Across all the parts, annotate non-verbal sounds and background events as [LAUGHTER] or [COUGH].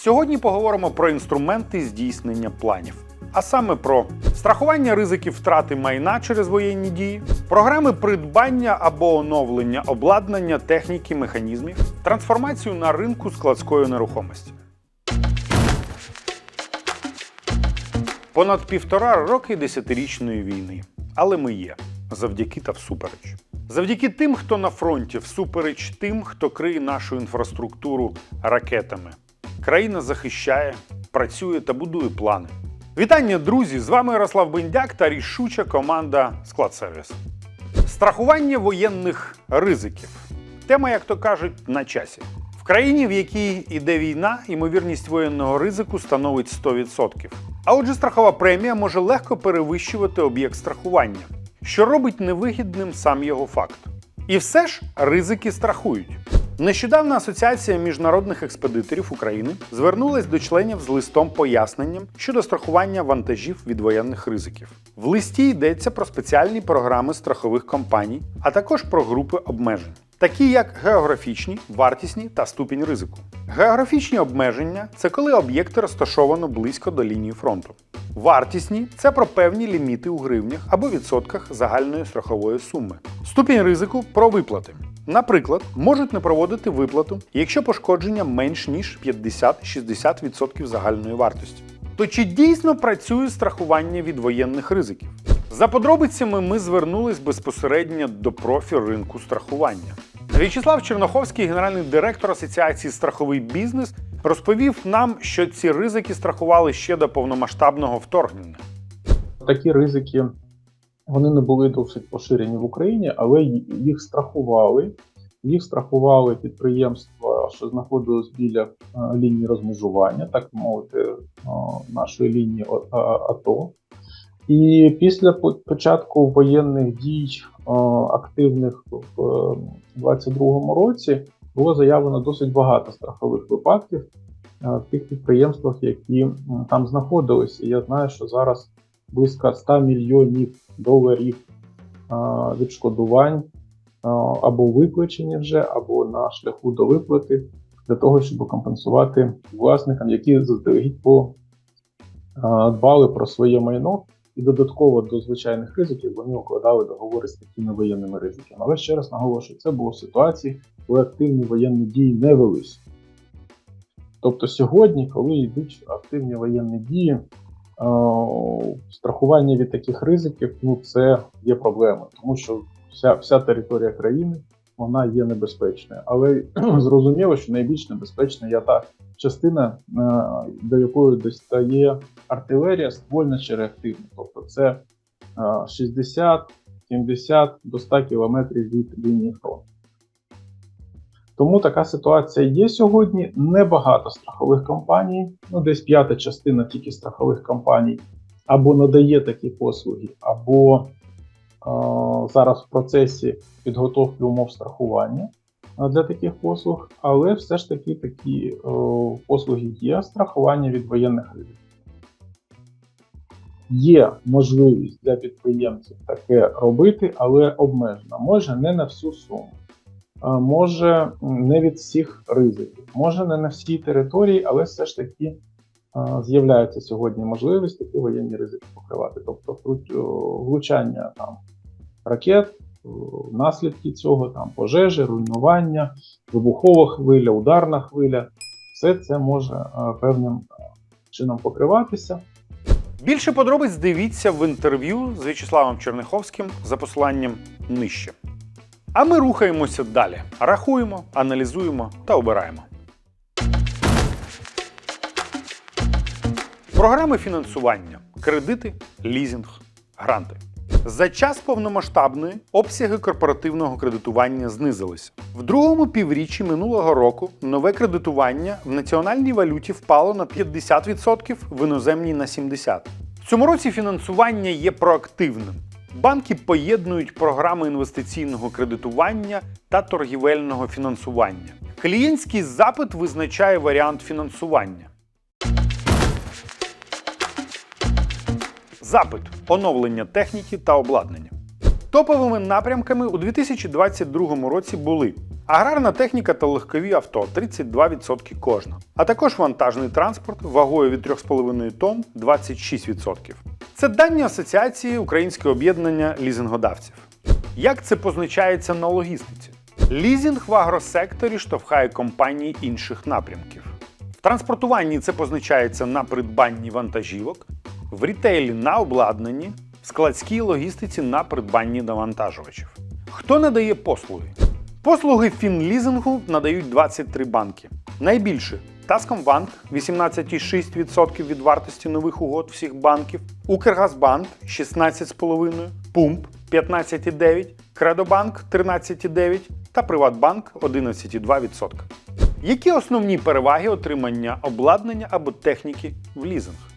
Сьогодні поговоримо про інструменти здійснення планів, а саме про страхування ризиків втрати майна через воєнні дії, програми придбання або оновлення обладнання техніки механізмів, трансформацію на ринку складської нерухомості. Понад півтора роки десятирічної війни. Але ми є завдяки та всупереч. Завдяки тим, хто на фронті, всупереч тим, хто криє нашу інфраструктуру ракетами. Країна захищає, працює та будує плани. Вітання, друзі! З вами Ярослав Бендяк та рішуча команда Складсервіс. Страхування воєнних ризиків. Тема, як то кажуть, на часі. В країні, в якій іде війна, ймовірність воєнного ризику становить 100%. А отже, страхова премія може легко перевищувати об'єкт страхування, що робить невигідним сам його факт. І все ж ризики страхують. Нещодавно Асоціація міжнародних експедиторів України звернулась до членів з листом поясненням щодо страхування вантажів від воєнних ризиків. В листі йдеться про спеціальні програми страхових компаній, а також про групи обмежень, такі як географічні, вартісні та ступінь ризику. Географічні обмеження це коли об'єкт розташовано близько до лінії фронту. Вартісні це про певні ліміти у гривнях або відсотках загальної страхової суми. Ступінь ризику про виплати. Наприклад, можуть не проводити виплату, якщо пошкодження менш ніж 50-60% загальної вартості. То чи дійсно працює страхування від воєнних ризиків? За подробицями ми звернулись безпосередньо до профі ринку страхування. В'ячеслав Черноховський, генеральний директор Асоціації страховий бізнес, розповів нам, що ці ризики страхували ще до повномасштабного вторгнення. такі ризики вони не були досить поширені в Україні, але їх страхували. Їх страхували підприємства, що знаходились біля е, лінії розмежування, так мовити, е, нашої лінії АТО. І після початку воєнних дій активних в 2022 році було заявлено досить багато страхових випадків е, в тих підприємствах, які там знаходились. І я знаю, що зараз близько 100 мільйонів доларів відшкодувань або виплачені вже, або на шляху до виплати для того, щоб компенсувати власникам, які заздалегідь по дбали про своє майно. І додатково до звичайних ризиків вони укладали договори з такими воєнними ризиками. Але ще раз наголошую, це було в ситуації, коли активні воєнні дії не велись. Тобто сьогодні, коли йдуть активні воєнні дії, страхування від таких ризиків ну це є проблемою, тому що вся, вся територія країни вона є небезпечною. Але [CLEARS THROAT] зрозуміло, що найбільш небезпечна є та частина, е, до якої достає артилерія ствольна чи реактивна. Тобто це е, 60, 70 до 100 кілометрів від лінії фронту. Тому така ситуація є сьогодні. Небагато страхових компаній, ну десь п'ята частина тільки страхових компаній, або надає такі послуги, або е, зараз в процесі підготовки умов страхування е, для таких послуг, але все ж таки такі е, послуги є страхування від воєнних ризиків. Є можливість для підприємців таке робити, але обмежена. Може не на всю суму. Може не від всіх ризиків, може не на всій території, але все ж таки з'являється сьогодні можливість такі воєнні ризики покривати. Тобто влучання там ракет, о, наслідки цього, там пожежі, руйнування, вибухова хвиля, ударна хвиля, все це може певним чином покриватися. Більше подробиць дивіться в інтерв'ю з В'ячеславом Черняховським за посиланням нижче. А ми рухаємося далі. Рахуємо, аналізуємо та обираємо. Програми фінансування, кредити, лізинг, гранти. За час повномасштабної обсяги корпоративного кредитування знизилися. В другому півріччі минулого року нове кредитування в національній валюті впало на 50%, в іноземній на 70%. В цьому році фінансування є проактивним. Банки поєднують програми інвестиційного кредитування та торгівельного фінансування. Клієнтський запит визначає варіант фінансування. Запит оновлення техніки та обладнання. Топовими напрямками у 2022 році були аграрна техніка та легкові авто 32% кожна, а також вантажний транспорт вагою від 3,5 тонн 26%. Це дані Асоціації Українське об'єднання лізингодавців. Як це позначається на логістиці? Лізінг в агросекторі штовхає компанії інших напрямків. В транспортуванні це позначається на придбанні вантажівок, в рітейлі на обладнанні, в складській логістиці на придбанні навантажувачів. Хто надає послуги? Послуги фінлізингу надають 23 банки. Найбільше Таскомбанк 18,6% від вартості нових угод всіх банків, Укргазбанк 16,5%, Пумп 15,9%, Кредобанк 13,9% та Приватбанк 11,2%. Які основні переваги отримання обладнання або техніки в лізинг?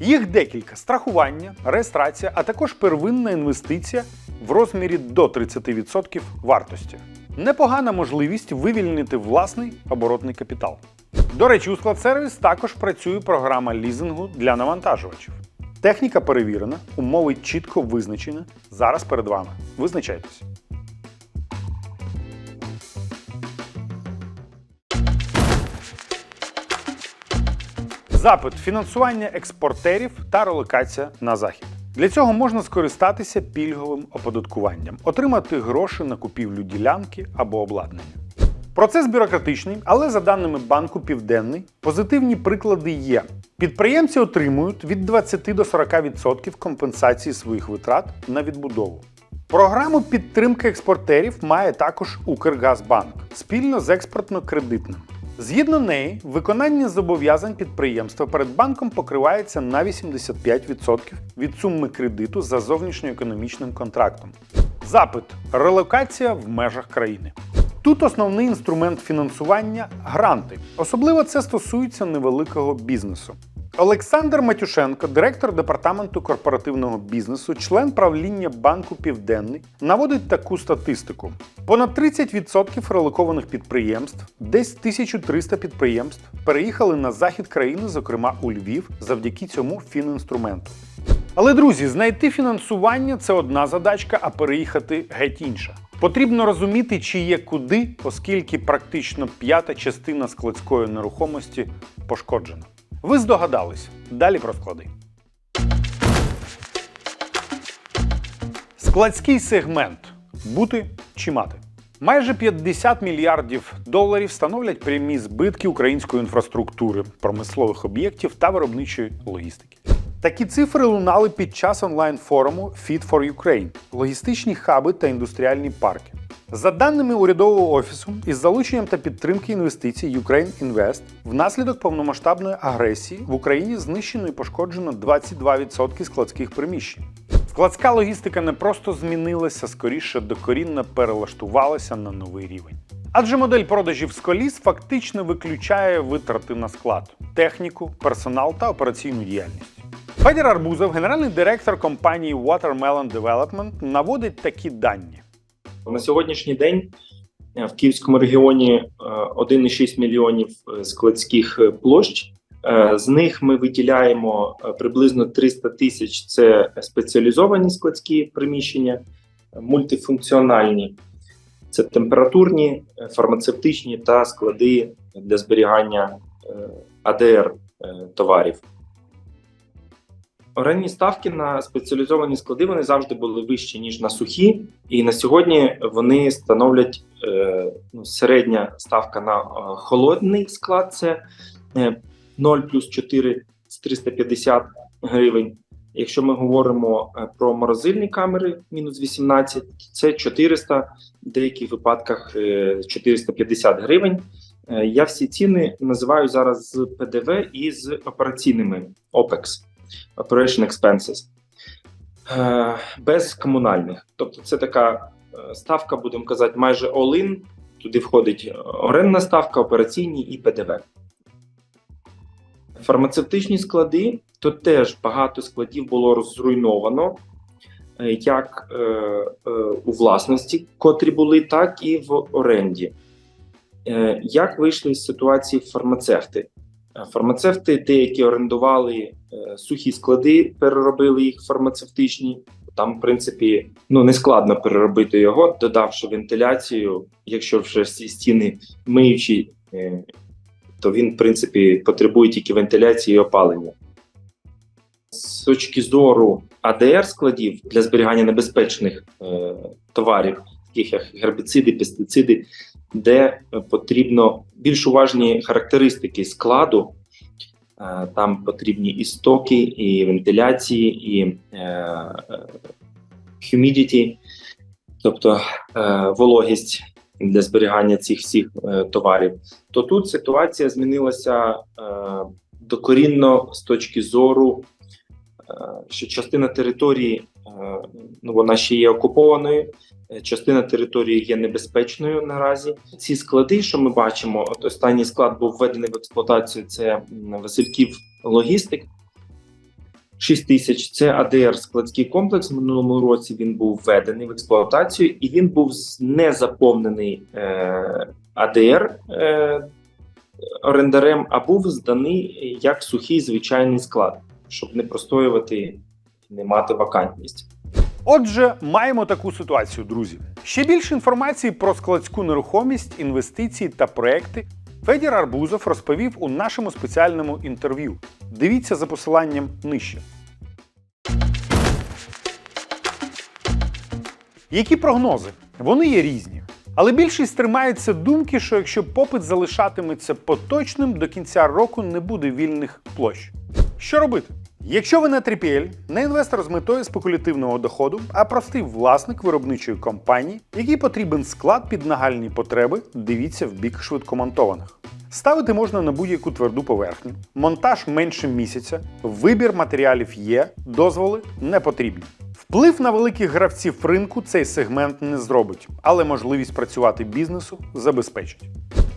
Їх декілька: страхування, реєстрація, а також первинна інвестиція в розмірі до 30% вартості. Непогана можливість вивільнити власний оборотний капітал. До речі, у складсервіс також працює програма лізингу для навантажувачів. Техніка перевірена, умови чітко визначені. Зараз перед вами. Визначайтесь. Запит фінансування експортерів та релокація на захід. Для цього можна скористатися пільговим оподаткуванням, отримати гроші на купівлю ділянки або обладнання. Процес бюрократичний, але за даними банку Південний, позитивні приклади є. Підприємці отримують від 20 до 40% компенсації своїх витрат на відбудову. Програму підтримки експортерів має також Укргазбанк спільно з експортно-кредитним. Згідно неї, виконання зобов'язань підприємства перед банком покривається на 85% від суми кредиту за зовнішньоекономічним контрактом. Запит релокація в межах країни. Тут основний інструмент фінансування гранти. Особливо це стосується невеликого бізнесу. Олександр Матюшенко, директор департаменту корпоративного бізнесу, член правління банку Південний, наводить таку статистику: понад 30% релокованих підприємств, десь 1300 підприємств, переїхали на захід країни, зокрема у Львів, завдяки цьому фінінструменту. Але друзі, знайти фінансування це одна задачка, а переїхати геть інша. Потрібно розуміти, чи є куди, оскільки практично п'ята частина складської нерухомості пошкоджена. Ви здогадались. Далі про склади. Складський сегмент бути чи мати. Майже 50 мільярдів доларів становлять прямі збитки української інфраструктури, промислових об'єктів та виробничої логістики. Такі цифри лунали під час онлайн-форуму Fit for Ukraine – логістичні хаби та індустріальні парки. За даними урядового офісу, із залученням та підтримки інвестицій Ukraine Invest внаслідок повномасштабної агресії в Україні знищено і пошкоджено 22% складських приміщень. Складська логістика не просто змінилася, скоріше докорінно перелаштувалася на новий рівень. Адже модель продажів з коліс фактично виключає витрати на склад, техніку, персонал та операційну діяльність. Федір Арбузов, генеральний директор компанії Watermelon Development, наводить такі дані. На сьогоднішній день е, в Київському регіоні е, 1,6 мільйонів е, складських е, площ. Е, З них ми виділяємо е, приблизно 300 тисяч це спеціалізовані складські приміщення, е, мультифункціональні це температурні, е, фармацевтичні та склади для зберігання е, АДР е, товарів. Орендні ставки на спеціалізовані склади вони завжди були вищі ніж на сухі, і на сьогодні вони становлять е, ну, середня ставка на е, холодний склад це е, 0 плюс 4 з 350 гривень. Якщо ми говоримо е, про морозильні камери, мінус 18, це 400, в деяких випадках е, 450 гривень. Е, Я всі ціни називаю зараз з ПДВ і з операційними OPEX. Operation Expenses, е, без комунальних. Тобто, це така е, ставка, будемо казати, майже all-in. Туди входить орендна ставка, операційні і ПДВ. Фармацевтичні склади то теж багато складів було розруйновано, е, як е, е, у власності, котрі були, так і в оренді. Е, Як вийшли з ситуації фармацевти? Е, Фармацевти, деякі орендували е, сухі склади, переробили їх фармацевтичні, там, в принципі, ну не складно переробити його, додавши вентиляцію. Якщо вже всі стіни миючі, е, то він, в принципі, потребує тільки вентиляції і опалення. З точки зору АДР складів для зберігання небезпечних е, товарів, таких як гербіциди, пестициди, де е, потрібно більш уважні характеристики складу. Е, Там потрібні і стоки, і вентиляції, і е, е, humidity, тобто вологість для зберігання цих всіх товарів. То тут ситуація змінилася докорінно з точки зору, що частина території ну, вона ще є окупованою. Е, Частина території є небезпечною наразі. Ці склади, що ми бачимо, от останній склад був введений в експлуатацію. Це Васильків логістик. 6 тисяч це АДР складський комплекс. В минулому році він був введений в експлуатацію, і він був з- не заповнений е, АДР е, орендарем, а був зданий як сухий звичайний склад, щоб не простоювати, не мати вакантність. Отже, маємо таку ситуацію, друзі. Ще більше інформації про складську нерухомість, інвестиції та проекти Федір Арбузов розповів у нашому спеціальному інтерв'ю. Дивіться за посиланням нижче. Які прогнози? Вони є різні. Але більшість тримається думки, що якщо попит залишатиметься поточним, до кінця року не буде вільних площ. Що робити? Якщо ви не тріпєль, не інвестор з метою спекулятивного доходу, а простий власник виробничої компанії, який потрібен склад під нагальні потреби, дивіться в бік швидкомонтованих. Ставити можна на будь-яку тверду поверхню, монтаж менше місяця, вибір матеріалів є, дозволи не потрібні. Вплив на великих гравців ринку цей сегмент не зробить, але можливість працювати бізнесу забезпечить.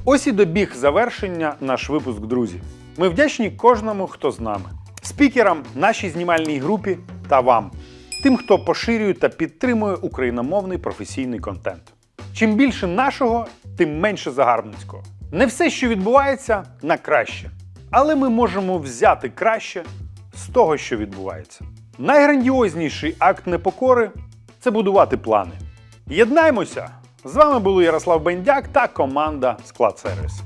Ось і добіг завершення наш випуск, друзі. Ми вдячні кожному, хто з нами, спікерам, нашій знімальній групі та вам, тим, хто поширює та підтримує україномовний професійний контент. Чим більше нашого, тим менше загарбницького. Не все, що відбувається, на краще. Але ми можемо взяти краще з того, що відбувається. Найграндіозніший акт непокори це будувати плани. Єднаймося! З вами були Ярослав Бендяк та команда Склад Сервіс.